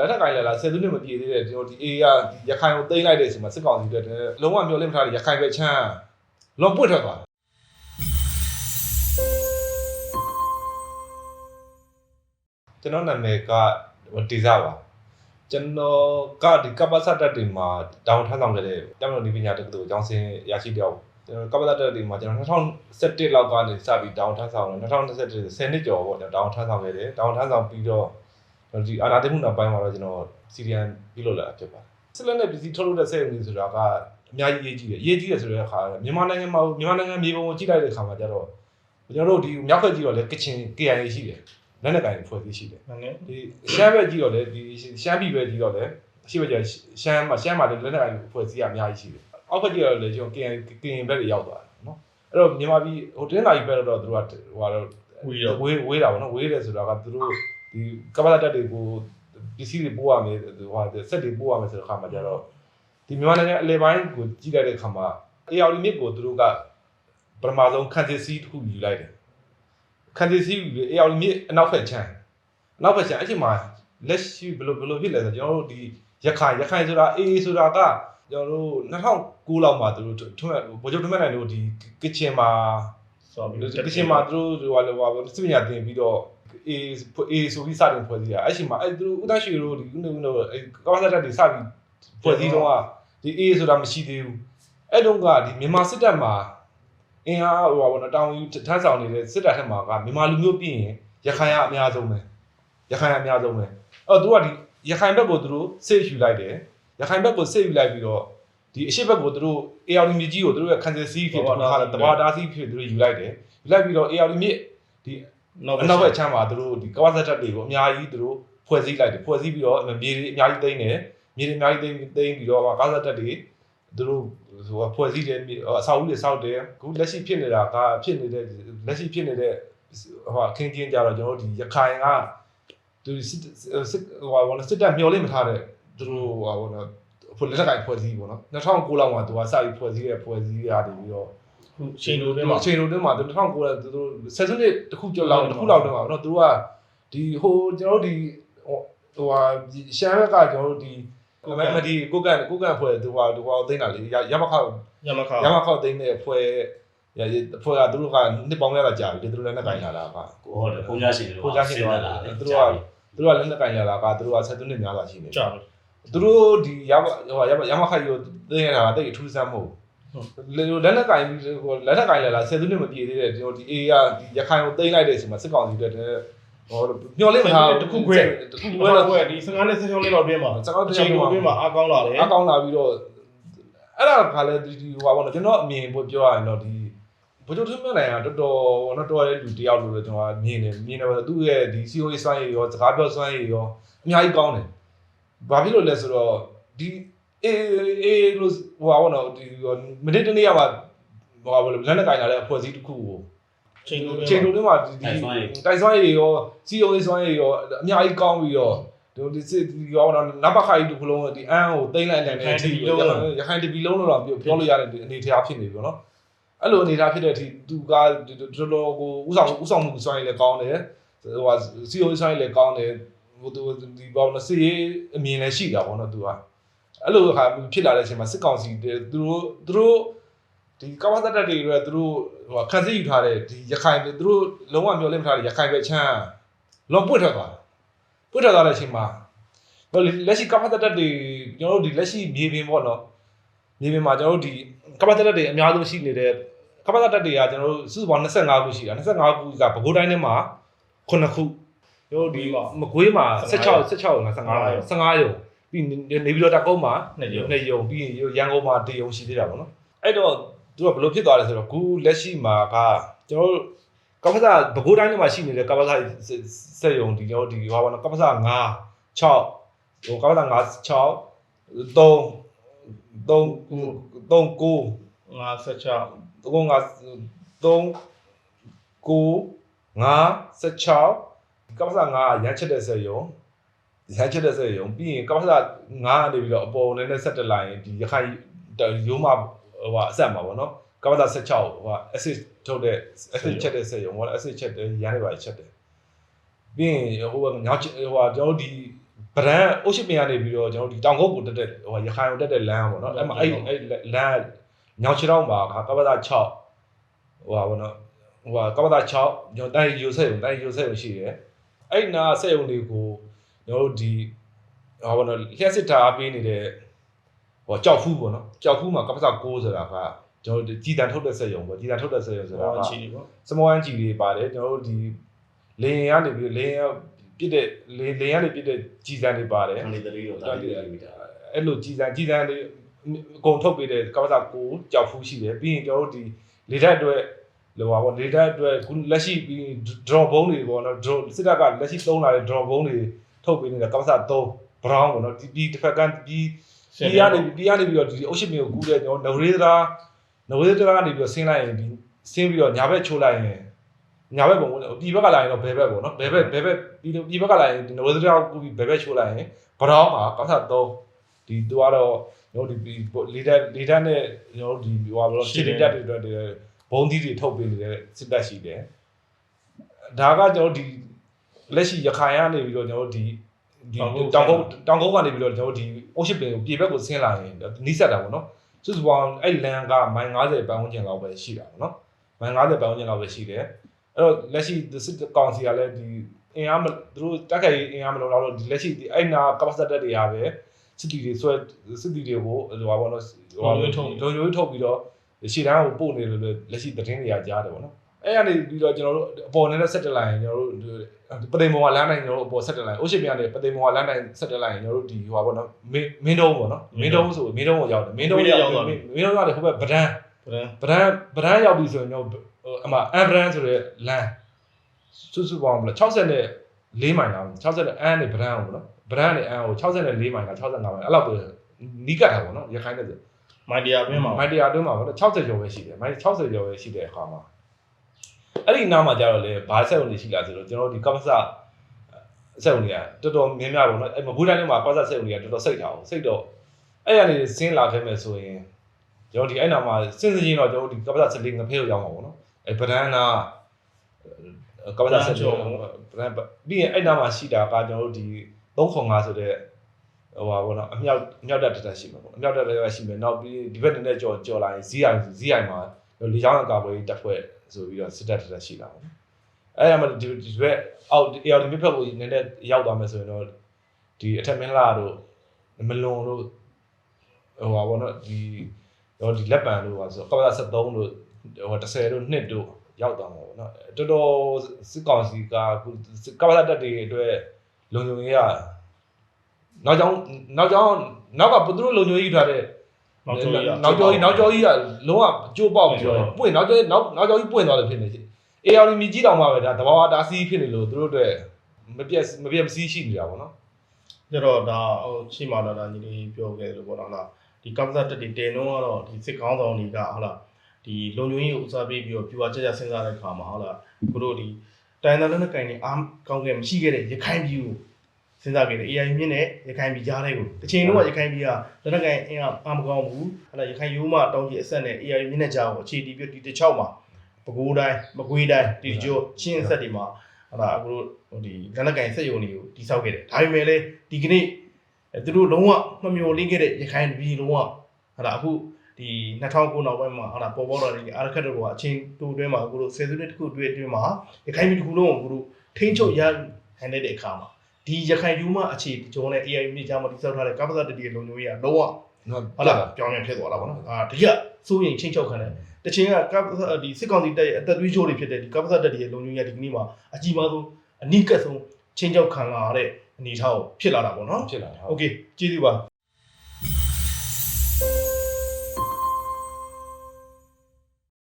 လက်ထက်ကိုင်းလာလာဆယ်စုနှစ်မပြည့်သေးတဲ့ကျွန်တော်ဒီအေးရရခိုင်ကိုသိမ်းလိုက်တဲ့အချိန်မှာစစ်ကောင်စီတွေလုံးဝမျောလင့်မထားတဲ့ရခိုင်ပဲချမ်းလွန်ပွတ်ထွက်သွားတယ်ကျွန်တော်နာမည်ကဒီဇာပါကျွန်တော်ကဒီကပ္ပစတတ်တွေမှာတောင်းထမ်းဆောင်ခဲ့တဲ့တမန်တော်ဒီပညာတက္ကသိုလ်ကျောင်းဆင်းရရှိတယောက်ကျွန်တော်ကပ္ပစတတ်တွေမှာကျွန်တော်2017လောက်ကနေစပြီးတောင်းထမ်းဆောင်တယ်2021 10နှစ်ကျော်ပေါ့တောင်းထမ်းဆောင်ခဲ့တယ်တောင်းထမ်းဆောင်ပြီးတော့ ဒီအာဏာသိမ်းမှုနောက်ပိုင်းမှာတော့ကျွန်တော်စီရီယန်ပြုလုပ်လာတာဖြစ်ပါတယ်စစ်လက်နဲ့ပစ္စည်းထုတ်လုပ်တဲ့စက်ရုံတွေဆိုတာကအများကြီးအရေးကြီးတယ်အရေးကြီးတယ်ဆိုတဲ့အခါမြန်မာနိုင်ငံမှာမြန်မာနိုင်ငံမြေပုံကိုကြည့်လိုက်တဲ့အခါမှာကျတော့ကျွန်တော်တို့ဒီမြောက်ဖက်ကြီးတော့လေကချင် KIA ရှိတယ်လက်နက်ကိုင်ဖွဲ့စည်းရှိတယ်ဒီရှမ်းဘက်ကြီးတော့လေဒီရှမ်းပြည်ဘက်ကြီးတော့လေအရှိဘက်ကျရှမ်းမှာရှမ်းမှာလည်းလက်နက်ကိုင်ဖွဲ့စည်းရအများကြီးရှိတယ်အောက်ဖက်ကြီးတော့လေကျွန်တော် KIA ကရင်ဘက်တွေရောက်သွားတယ်နော်အဲ့တော့မြန်မာပြည်ဟိုတင်းလာကြီးဘက်တော့သူတို့ကဟိုကတော့ဝေးဝေးတာပေါ့နော်ဝေးတယ်ဆိုတာကသူတို့ ဒီကမ္ဘာတက်တွေကိုပစ္စည်းတွေပို့ရမယ်ဟိုဟာစက်တွေပို့ရမယ်ဆိုတဲ့အခါမှာကျတော့ဒီမြန်မာနိုင်ငံအလဲပိုင်းကိုကြည့်လိုက်တဲ့အခါမှာ AR မြစ်ကိုသူတို့ကပထမဆုံးခန့်စစ်စည်းတစ်ခုယူလိုက်တယ်ခန့်စစ်စည်း AR မြစ်အနောက်ဖက်ချမ်းအနောက်ဖက်ချမ်းအဲ့ဒီမှာလက်ရှိဘယ်လိုဘယ်လိုဖြစ်လဲဆိုတော့ကျွန်တော်တို့ဒီရခိုင်ရခိုင်ဆိုတာ AA ဆိုတာကကျွန်တော်တို့2009လောက်မှာသူတို့ထွန်းဗိုလ်ချုပ်ထွန်းမြတ်နိုင်တို့ဒီကချင်မှာဆိုပြီးကချင်မှာသူတို့ဟိုဟာဟိုဟာစစ်ပညာသင်ပြီးတော့ အေးဆိုပြီးစတင်ဖွဲ့စည်းတာအဲ့ချိန်မှာအဲ့သူတို့ဥဒရှိတို့ဒီဦးနေဦးတို့အဲ့ကမ္ဘာစတက်တွေစပြီးဖွဲ့စည်းတော့ဒီအေးဆိုတာမရှိသေးဘူးအဲ့တုန်းကဒီမြန်မာစစ်တပ်မှာအင်အားဟိုပါတော့တောင်ယူထမ်းဆောင်နေတဲ့စစ်တပ်ထက်မှာကမြန်မာလူမျိုးပြည်ရင်ရခိုင်ကအများဆုံးပဲရခိုင်ကအများဆုံးပဲအဲ့တော့သူကဒီရခိုင်ဘက်ကိုသူတို့ဆေးယူလိုက်တယ်ရခိုင်ဘက်ကိုဆေးယူလိုက်ပြီးတော့ဒီအရှိတ်ဘက်ကိုသူတို့ AR မြစ်ကြီးကိုသူတို့ရဲ့ခန်းစစ်စီးဖြစ်တော့ဟာတဘာတားစီးဖြစ်သူတို့ယူလိုက်တယ်ယူလိုက်ပြီးတော့ AR မြစ်ဒီ နောက်ဘက်အချမ်းမှာသူတို့ဒီ Kawasaki တွေကိုအများကြီးသူတို့ဖွဲ့စည်းလိုက်တယ်ဖွဲ့စည်းပြီးတော့မြေတွေအများကြီးသိမ်းတယ်မြေတွေအများကြီးသိမ်းသိမ်းပြီးတော့ Kawasaki တွေသူတို့ဟိုဖွဲ့စည်းတယ်အဆောက်အဦတွေဆောက်တယ်အခုလက်ရှိဖြစ်နေတာကဖြစ်နေတဲ့လက်ရှိဖြစ်နေတဲ့ဟိုအခင်းကျင်းကြတော့ကျွန်တော်တို့ဒီရခိုင်ကသူစစ်စစ်ဟိုဘာလဲစစ်တပ်မျောလိမ့်မထားတဲ့သူတို့ဟိုဘာလဲဖွဲ့လက်ကိုင်ဖွဲ့စည်းပေါ့နော်2009လောက်မှာသူကစပြီးဖွဲ့စည်းရဖွဲ့စည်းရနေပြီးတော့ ချိန်လိုတွင်းမှာချိန်လိုတွင်းမှာသူ1900သူတို့ဆယ်စုနှစ်တစ်ခုကျော်လောက်တစ်ခုလောက်တွင်းမှာเนาะသူတို့ကဒီဟိုကျွန်တော်တို့ဒီဟိုဟာရှမ်းဘက်ကကျွန်တော်တို့ဒီကိုမဒီကိုကန်ကိုကန်ဖွဲ့သူဟာသူဟာသိနေတာလေရမခောက်ရမခောက်ရမခောက်သိနေဖွဲ့ရရဖွဲ့ကသူတို့ကနှစ်ပေါင်းရတာကြာပြီသူတို့လည်းနဲ့ကင်လာတာကကိုဟုတ်တယ်ဘုံကြရှင်တို့ဘုံကြရှင်တို့ကသူတို့ကသူတို့ကလည်းနဲ့ကင်လာတာကသူတို့ကဆယ်သူနှစ်များလာရှိနေကြာပြီသူတို့ဒီရမဟိုရမခောက်ရသိနေတာကတိတ်အထူးဆန်းမဟုတ်ဘူး လက်လက်ကင်ဟိုလက်လက်ကင်လဲလားဆယ်စုနှစ်မပြည့်သေးတဲ့ကျွန်တော်ဒီ AA ကဒီရခိုင်ကိုတိမ့်လိုက်တဲ့အချိန်မှာစစ်ကောင်စီတွေတဲ့ဟောမျော်လင့်မထားတခုခွဲတခုခွဲတော့ဒီ15နဲ့16လောက်တွင်းမှာ16တစ်ယောက်တွင်းမှာအကောင်းလာတယ်အကောင်းလာပြီးတော့အဲ့ဒါကလည်းဒီဟိုပါဘောနော်ကျွန်တော်အမြင်ပြောရရင်တော့ဒီဘိုးချုပ်ထွန်းမြနိုင်ကတော်တော်တော့တော်တဲ့လူတယောက်လို့လည်းကျွန်တော်မြင်တယ်မြင်တယ်ပေါ့သူ့ရဲ့ဒီ COA စွမ်းရည်ရောစကားပြောစွမ်းရည်ရောအများကြီးကောင်းတယ်ဘာဖြစ်လို့လဲဆိုတော့ဒီ အေးအေးလို့ဟိုပါတော့ဒီမိနစ်တစ်နေ့ကမှဟိုပါလို့လမ်းနဲ့ကင်လာတဲ့အဖွဲ့အစည်းတစ်ခုကိုချိန်ကုန်ချိန်ကုန်တွေမှာဒီတိုင်ဆွမ်းရည်ရောစီယုံလေးဆွမ်းရည်ရောအများကြီးကောင်းပြီးတော့တို့ဒီစစ်ဒီရောတော့နဘခိုင်တူခလုံးဒီအန်းကိုတိမ့်လိုက်နိုင်တဲ့အထိရခိုင်တပီလုံးလို့တော့ပြောလို့ရတဲ့အနေထားဖြစ်နေပြီပေါ့နော်အဲ့လိုအနေထားဖြစ်တဲ့အထိသူကတော်တော်ကိုဥဆောင်ဥဆောင်မှုဆွမ်းရည်လည်းကောင်းတယ်ဟိုဟာစီယုံဆွမ်းရည်လည်းကောင်းတယ်ဟိုဒီဘောနော်စီအမြင်လည်းရှိတာပေါ့နော်သူက အဲ့လိုဟာဖြစ်လာတဲ့အချိန်မှာစစ်ကောင်စီသူတို့သူတို့ဒီကမ္ဘာတက်တက်တွေတွေကသူတို့ဟိုခံစစ်ယူထားတဲ့ဒီရခိုင်တွေသူတို့လုံးဝမျှော်လင့်မထားတဲ့ရခိုင်ပဲချမ်းလွန်ပွတ်ထွက်သွားတယ်ပွတ်ထွက်သွားတဲ့အချိန်မှာလက်ရှိကမ္ဘာတက်တက်တွေကျွန်တော်တို့ဒီလက်ရှိမြေပြင်ပေါ့နော်မြေပြင်မှာကျွန်တော်တို့ဒီကမ္ဘာတက်တက်တွေအများဆုံးရှိနေတဲ့ကမ္ဘာတက်တွေကကျွန်တော်တို့စုစုပေါင်း25ခုရှိတာ25ခုကပဲခူးတိုင်းထဲမှာ9ခုတို့ဒီမကွေးမှာ16 16ရုံလား15ရုံ15ရုံ ပြီးနေပြီးတော့တကုန်းမှာနှစ်ယုံနှစ်ယုံပြီးရန်ကုန်မှာတယုံရှိသေးတာပေါ့နော်အဲ့တော့သူကဘလို့ဖြစ်သွားလဲဆိုတော့ခုလက်ရှိမှာကကျွန်တော်တို့ကပ္ပစာဘကိုးတိုင်းထဲမှာရှိနေတဲ့ကပ္ပစာစက်ယုံဒီတော့ဒီဟောပါနော်ကပ္ပစာ9 6ဟိုကပ္ပစာ9 6 3 3 3 9 56 3 9 56ကပ္ပစာ9ရမ်းချက်တဲ့စက်ယုံ ရမ်းချက်တဲ့ဆက်ယုံပြီးရင်ကပ္ပစ9ကနေပြီးတော့အပေါ်နဲ့နဲ့ဆက်တက်လိုက်ရင်ဒီရခိုင်ရိုးမဟိုဟာအဆက်မှာပေါ့နော်ကပ္ပစ16ဟိုဟာ acid ထုတ်တဲ့ acid ချက်တဲ့ဆက်ယုံဟို acid ချက်တဲ့ရမ်းနေပါချက်တယ်ပြီးရင်ဟိုကညောင်းဟိုဟာကျွန်တော်တို့ဒီဗရန်အုတ်ရှိပင်ကနေပြီးတော့ကျွန်တော်တို့ဒီတောင်ကုတ်ကိုတက်တဲ့ဟိုရခိုင်ကိုတက်တဲ့လမ်းပေါ့နော်အဲ့မှာအဲ့အဲ့လမ်းညောင်ချီတော့မှာကပပသာ6ဟိုပါဘောနော်ဟိုကပပသာ6ကျွန်တော်တိုင်းယူဆက်ုံတိုင်းယူဆက်ုံရှိတယ်အဲ့နာဆက်ုံတွေကို ကျွန်တော်တို့ဒီဟောဘောနော်လျှက်စစ်တာပေးနေတဲ့ဟိုကြောက်ဖူးပေါ့နော်ကြောက်ဖူးမှာကပပသာ6ဆိုတာကကျွန်တော်တို့ကြည်တန်ထုတ်တဲ့ဆက်ုံပေါ့ကြည်တန်ထုတ်တဲ့ဆက်ုံဆိုတာဟောကချီလေးပေါ့စမောဟန်ကြီးတွေပါတယ်ကျွန်တော်တို့ဒီလေရင်ကနေပြီးလေရင်ပြစ်တဲ့လေလေရင်ကနေပြစ်တဲ့ကြီးစံတွေပါတယ်အနေတရီတော့တာလီမီတာအဲ့လိုကြီးစံကြီးစံတွေအကုန်ထုတ်ပေးတဲ့ကပ္ပစာကိုကြောက်ဖူးရှိတယ်ပြီးရင်ကျွန်တော်တို့ဒီလေဓာတ်အတွက်လောပါပေါ့လေဓာတ်အတွက်ခုလက်ရှိပြီး draw ဘုံတွေပေါ့နော် draw စစ်တပ်ကလက်ရှိသုံးလာတဲ့ draw ဘုံတွေ ထုတ်ပေးနေတဲ့ကပ္ပစာ3 brown ပေါ့နော်ဒီဒီတစ်ဖက်ကဒီဒီကနေဒီကနေပြီးတော့ဒီအုတ်ရှိမျိုးကိုကူးတဲ့ကျွန်တော်နဝေဒရာနဝေဒရာကနေပြီးတော့ဆင်းလိုက်ရင်ဒီဆင်းပြီးတော့ညာဘက်ချိုးလိုက်ရင်ညာဘက်ပုံပေါ့ဒီဘက်ကလာရင်တော့ဘယ်ဘက်ပေါ့နော်ဘယ်ဘက်ဘယ်ဘက်ဒီဒီဘက်ကလာရင်ဒီနဝေဒရာကိုကူးပြီးဘယ်ဘက်ချိုးလိုက်ရင် brown မှာကပ္ပစာ3ဒီသူကတော့ကျွန်တော်ဒီလေဓာတ်လေဓာတ်နဲ့ကျွန်တော်ဒီဟိုပါလို့ခြေတက်တွေအတွက်ဘုံသီးတွေထုတ်ပေးနေတဲ့စစ်တပ်ရှိတယ်ဒါကကျွန်တော်ဒီ လက်ရှိရခိုင်ကနေပြီးတော့ကျွန်တော်ဒီဒီတောင်ကုန်းတောင်ကုန်းကနေပြီးတော့ကျွန်တော်ဒီအုတ်ရှိပင်ကိုပြေဘက်ကိုဆင်းလာရင်နီးစက်တာပေါ့နော်စုစုပေါင်းအဲ့လန်ကမိုင်90ပတ်ဝန်းကျင်လောက်ပဲရှိတာပေါ့နော်မိုင်90ပတ်ဝန်းကျင်လောက်ပဲရှိတယ်အဲ့တော့လက်ရှိစစ်ကောင်စီကလည်းဒီအင်အားမသူတို့တက်ခိုင်အင်အားမလုံလောက်တော့ဒီလက်ရှိဒီအဲ့နာ capacity တွေရပဲစစ်တီတွေဆွဲစစ်တီတွေကိုဟိုပါဘောနော်လုံယုံထုတ်ပြီးတော့ရှေ့တန်းကိုပို့နေလို့လက်ရှိသတင်းတွေကကြားတယ်ပေါ့နော် အဲ့ကနေပြီးတော့ကျွန်တော်တို့အပေါ်နေတဲ့ set line ကျွန်တော်တို့ပသိမ်မော်လမ်းတိုင်းကျွန်တော်တို့အပေါ် set line အိုးရှိပြန်နေပသိမ်မော်လမ်းတိုင်း set line ကျွန်တော်တို့ဒီဟိုပါဘောနော်မင်းတုံးပေါ့နော်မင်းတုံးဆိုမင်းတုံးကိုရောက်တယ်မင်းတုံးရောက်မင်းတုံးရတယ်ဟိုဘက်ဗဒန်းဗရန်ဗဒန်းဗဒန်းရောက်ပြီဆိုရင်ကျွန်တော်အမအမ်ဗရန်ဆိုတဲ့လမ်းစုစုပေါင်းဘယ်60နဲ့4မိုင်လား60နဲ့အန်နဲ့ဗဒန်းကိုနော်ဗဒန်းနဲ့အန်ကို64မိုင်လား65မိုင်အဲ့လောက်ပဲနီးကတ်တာပေါ့နော်ရခိုင်နဲ့ဆိုမိုင်တရာအတွင်းမှာမိုင်တရာအတွင်းမှာပေါ့နော်60ကျော်ပဲရှိတယ်မိုင်60ကျော်ပဲရှိတဲ့အခါမှာ အဲ့ဒီနားမှာကျတော့လေဘာဆက်ဝင်နေရှိလားဆိုတော့ကျွန်တော်ဒီကမ္ဘာစဆက်ဝင်တွေကတော်တော်များများပေါ့နော်အဲ့မဘူးတိုင်းထဲမှာကမ္ဘာစဆက်ဝင်တွေကတော်တော်စိတ်ထားအောင်စိတ်တော့အဲ့ရနေစင်းလာခဲ့မယ်ဆိုရင်ကျွန်တော်ဒီအဲ့နာမှာစဉ်းစားရင်တော့ကျွန်တော်ဒီကမ္ဘာစဆက်လေးငဖဲကိုရောက်မှာပေါ့နော်အဲ့ဗဒန်းနာကမ္ဘာစဆက်ကျော်ဗဒန်းပြီးရင်အဲ့နာမှာရှိတာကကျွန်တော်တို့ဒီ305ဆိုတဲ့ဟိုပါဘောနော်အမြောက်အမြောက်တက်တက်တက်ရှိမှာပေါ့အမြောက်တက်တက်တက်ရှိမယ်နောက်ပြီးဒီဘက်တနေ့ကြော်ကြော်လာရင် ZI ZI မှာ လေချောင်းအကာပွဲတက်ဖွဲ့ဆိုပြီးတော့စစ်တက်တက်တက်ရှိလာပေါ့အဲ့ဒါမှဒီဒီဘက်အောက် AR မြစ်ဖက်ကိုနည်းနည်းရောက်သွားမယ်ဆိုရင်တော့ဒီအထက်မင်းလာတို့မလွန်တို့ဟိုပါဘောနော်ဒီတော့ဒီလက်ပံတို့ပါဆိုကပ္ပ73တို့ဟို10တို့2တို့ရောက်သွားမှာပေါ့နော်တော်တော်စစ်ကောင်စီကကပ္ပတက်တွေအတွက်လုံခြုံရေးရနောက်ကြောင်းနောက်ကြောင်းနောက်ကသူတို့လုံချိုးကြီးထားတဲ့ နောက်ကျော်ကြီးနောက်ကျောင်းကြီးနောက်ကျောင်းကြီးကလုံးဝကျိုးပေါက်ပြီးတော့ပွင့်နောက်ကျောင်းနောက်နောက်ကျောင်းကြီးပွင့်သွားတယ်ဖြစ်နေချင် AR မြကြီးတောင်မှပဲဒါတဘာဝဒါစီးဖြစ်နေလို့သူတို့အတွက်မပြတ်မပြတ်မစည်းရှိနေတာပေါ့နော်ကျတော့ဒါဟိုရှိမှတော့ဒါညီလေးပြောခဲ့တယ်လို့ပေါ့နော်ဟုတ်လားဒီကပ္ပစတက်တွေတင်တော့ကတော့ဒီစစ်ကောင်းဆောင်တွေကဟုတ်လားဒီလုံညုံကြီးကိုဦးစားပေးပြီးတော့ပြူပါကြကြစဉ်းစားတဲ့ခါမှာဟုတ်လားကိုတို့ဒီတိုင်တန်လက်နက်ကင်နေအားကောင်းခဲ့မရှိခဲ့တဲ့ရခိုင်ပြည်ကို စဉ်းစားခဲ့တယ် AI မြင့်နဲ့ရခိုင်ပြည်ကြားတဲ့ကိုတစ်ချိန်လုံးကရခိုင်ပြည်ကလက်နက်ကင်အင်းအားမကောင်းဘူးဟုတ်လားရခိုင်ရိုးမတောင်းကြီးအဆက်နဲ့ AI မြင့်နဲ့ကြားကိုအခြေတည်ပြီးဒီတစ်ချောက်မှာပဲခူးတိုင်းမကွေးတိုင်းဒီကျော်ချင်းအဆက်တွေမှာဟုတ်လားအခုတို့ဟိုဒီလက်နက်ကင်စက်ရုံတွေကိုတိစောက်ခဲ့တယ်ဒါပေမဲ့လည်းဒီကနေ့အဲသူတို့လုံးဝမမျော်လင့်ခဲ့တဲ့ရခိုင်ပြည်လုံးဝဟာလာအခုဒီ2009နောက်ပိုင်းမှာဟာလာပေါ်ပေါ်လာတဲ့အာရခတ်တို့ကအချင်းတူတွင်းမှာအခုတို့ဆယ်စုနှစ်တစ်ခုတွင်းအတွင်းမှာရခိုင်ပြည်တစ်ခုလုံးကိုအခုတို့ထိန်းချုပ်ရဟန်တဲ့အခါမှာ ဒီရခိုင်ယူမအခြေကျွန်တော်လည်း AI မြေကြားမှာတိစောက်ထားတဲ့ကပ္ပစတတိလုံမျိုးကြီးကလုံးဝ နော် ဟာလာပြောင်းပြန်ဖြစ်သွားတာပေါ့နော်အာဒီကစိုးရင်ချင်းချုပ်ခံတယ်တချင်းကကပ္ပဒီစစ်ကောင်စီတပ်ရဲ့အသက်သွေးကြိုးတွေဖြစ်တဲ့ဒီကပ္ပစတတိရဲ့လုံမျိုးကြီးကဒီကနေ့မှာအကြီးမားဆုံးအနိကဆုံးချင်းချုပ်ခံလာရတဲ့အနေအထားကိုဖြစ်လာတာပေါ့နော် ဖြစ်လာတာ โอเคကျေးဇူးပါ